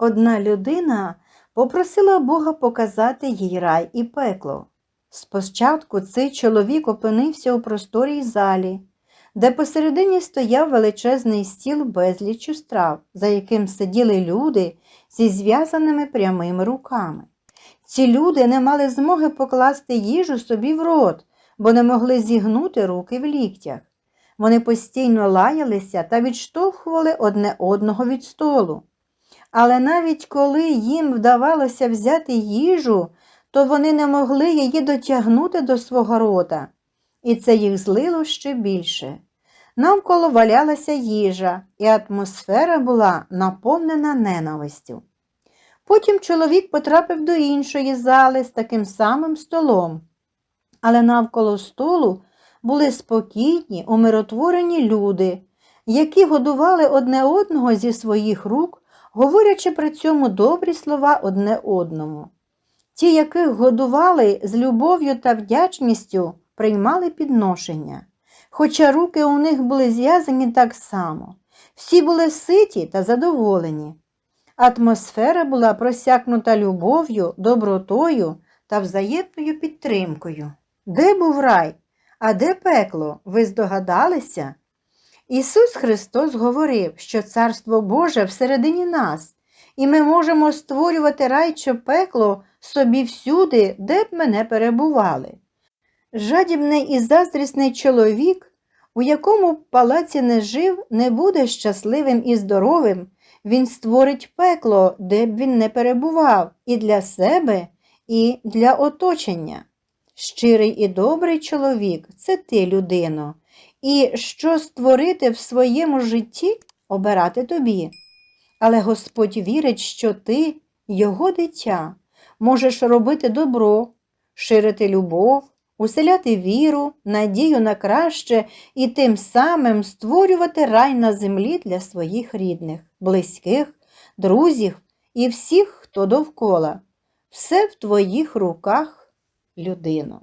Одна людина попросила Бога показати їй рай і пекло. Спочатку цей чоловік опинився у просторій залі, де посередині стояв величезний стіл безлічу страв, за яким сиділи люди зі зв'язаними прямими руками. Ці люди не мали змоги покласти їжу собі в рот, бо не могли зігнути руки в ліктях. Вони постійно лаялися та відштовхували одне одного від столу. Але навіть коли їм вдавалося взяти їжу, то вони не могли її дотягнути до свого рота, і це їх злило ще більше. Навколо валялася їжа, і атмосфера була наповнена ненавистю. Потім чоловік потрапив до іншої зали з таким самим столом, але навколо столу були спокійні, умиротворені люди, які годували одне одного зі своїх рук, говорячи при цьому добрі слова одне одному. Ті, яких годували з любов'ю та вдячністю, приймали підношення, хоча руки у них були зв'язані так само. Всі були ситі та задоволені. Атмосфера була просякнута любов'ю, добротою та взаємною підтримкою. Де був рай, а де пекло, ви здогадалися? Ісус Христос говорив, що Царство Боже всередині нас, і ми можемо створювати рай чи пекло собі всюди, де б ми не перебували. Жадібний і заздрісний чоловік, у якому палаці не жив, не буде щасливим і здоровим, він створить пекло, де б він не перебував, і для себе, і для оточення. Щирий і добрий чоловік це ти, людино, і що створити в своєму житті, обирати тобі. Але Господь вірить, що ти, його дитя, можеш робити добро, ширити любов, уселяти віру, надію на краще і тим самим створювати рай на землі для своїх рідних, близьких, друзів і всіх, хто довкола. Все в твоїх руках, людино.